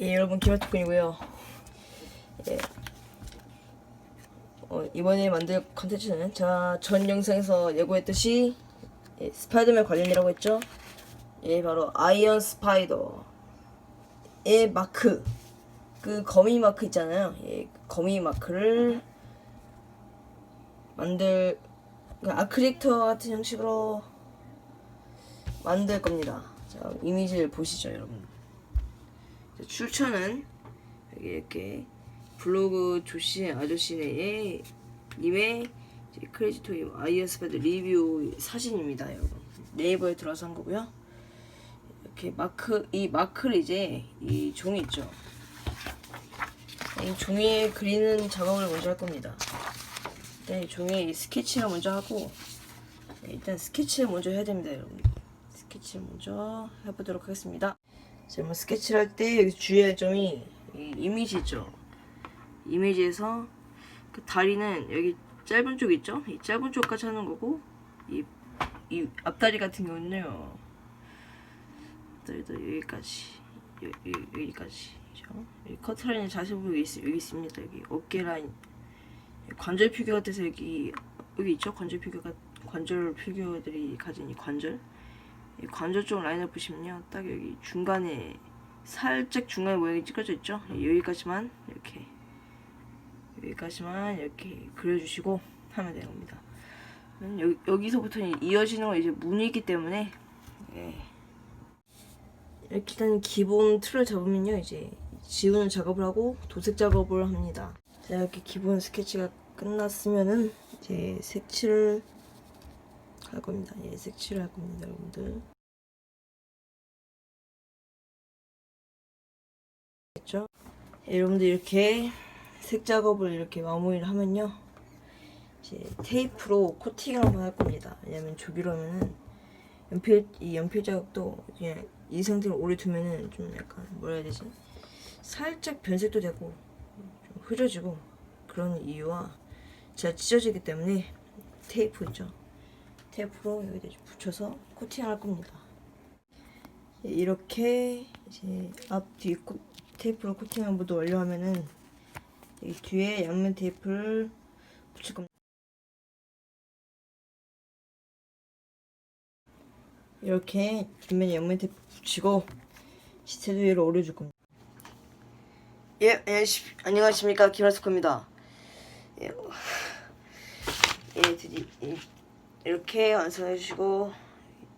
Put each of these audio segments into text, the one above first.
예, 여러분 김현특군이고요. 예. 어, 이번에 만들 컨텐츠는 제가 전 영상에서 예고했듯이 예, 스파이더맨 관련이라고 했죠. 예, 바로 아이언 스파이더의 마크 그 거미 마크 있잖아요. 예, 거미 마크를 만들 그 아크리터 같은 형식으로 만들 겁니다. 자, 이미지를 보시죠, 여러분. 자, 출처는 여기 이렇게 블로그 조씨 아저씨네 님의 이제 크레이지 토이 아이언 스파이더 리뷰 사진입니다, 여러분. 네이버에 들어서 한 거고요. 이렇게 마크 이 마크를 이제 이 종이 있죠. 이 종이에 그리는 작업을 먼저 할 겁니다. 일단 이 종이에 이 스케치를 먼저 하고 네, 일단 스케치를 먼저 해야 됩니다, 여러분. 스케치를 먼저 해보도록 하겠습니다. 제가 뭐 스케치를 할 때 여기 주의할 점이 이 이미지 있죠. 이미지에서 그 다리는 여기 짧은 쪽 있죠? 이 짧은 쪽까지 하는 거고 이, 이 앞다리 같은 경우는요. 앞다리도 여기까지 여, 여, 여 기까지 그죠? 여기 커트라인이 자세히 여기, 있, 여기 있습니다. 여기 어깨 라인 관절 피규어 같아서 여기 여기 있죠? 관절 피규어가 관절 피규어들이 가진 이 관절 이 관절 쪽 라인을 보시면요, 딱 여기 중간에 살짝 중간에 모양이 찢어져 있죠? 예, 여기까지만 이렇게 여기까지만 이렇게 그려주시고 하면 되는 겁니다. 음, 여기, 여기서부터는 이어지는 건 이제 문이기 때문에 예. 이렇게 일단 기본 틀을 잡으면요, 이제 지우는 작업을 하고 도색 작업을 합니다. 자, 이렇게 기본 스케치가 끝났으면은 이제 색칠을 할 겁니다. 예, 색칠을 할 겁니다, 여러분들. 예, 여러분들 이렇게 색 작업을 이렇게 마무리를 하면요. 이제 테이프로 코팅을 한번 할 겁니다. 왜냐면 조기로 하면은 연필 이 연필 자국도 그냥 이 상태로 오래 두면은 좀 약간 뭐라 해야 되지? 살짝 변색도 되고 좀 흐려지고 그런 이유와 제가 찢어지기 때문에 테이프 있죠. 테이프로 여기다 붙여서 코팅할 겁니다. 예, 이렇게 이제 앞뒤 코, 테이프로 코팅을 모두 완료하면은 이 뒤에 양면 테이프를 붙일 겁니다. 이렇게 뒷면에 양면 테이프 붙이고 시트도 위로 올려줄 겁니다. 예, 예 시, 안녕하십니까 김하스코입니다. 예, 어, 예, 드디 예, 이렇게 완성해 주시고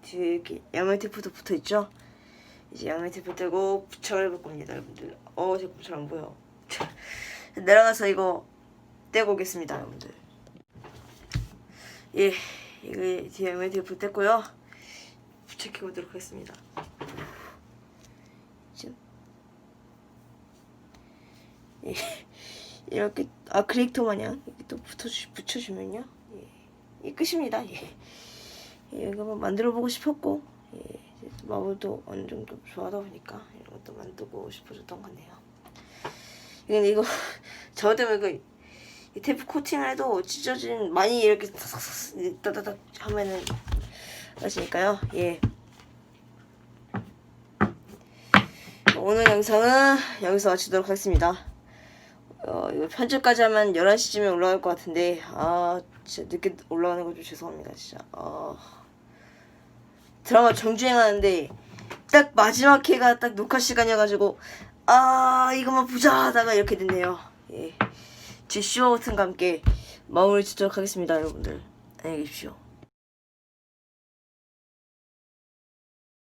뒤에 이렇게 양면 테이프도 붙어 있죠. 이제 양면 테이프 떼고 부착을 해볼 겁니다, 여러분들. 어, 제 부착 안 보여. 내려가서 이거 떼고 오겠습니다, 여러분들. 예, 이거 뒤에 양면 테이프 뗐고요. 부착해 보도록 하겠습니다. 예, 이렇게 아크릴토 마냥 이렇게 또 붙여주, 붙여주면요. 예, 이 끝입니다. 예. 예, 이거 한번 만들어 보고 싶었고, 예, 마블도 어느 정도 좋아하다 보니까 이런 것도 만들고 싶어졌던 거네요. 근데 이거 저 때문에 그, 이 테이프 코팅을 해도 찢어진 많이 이렇게 따다닥 하면은 아시니까요. 예. 오늘 영상은 여기서 마치도록 하겠습니다. 어, 이거 편집까지 하면 11시쯤에 올라갈 것 같은데, 아, 진짜 늦게 올라가는 거 좀 죄송합니다, 진짜. 어, 드라마 정주행 하는데, 딱 마지막 회가 딱 녹화 시간이어가지고, 아, 이것만 보자 하다가 이렇게 됐네요. 예. 제쇼 버튼과 함께 마무리 짓도록 하겠습니다, 여러분들. 안녕히 계십시오.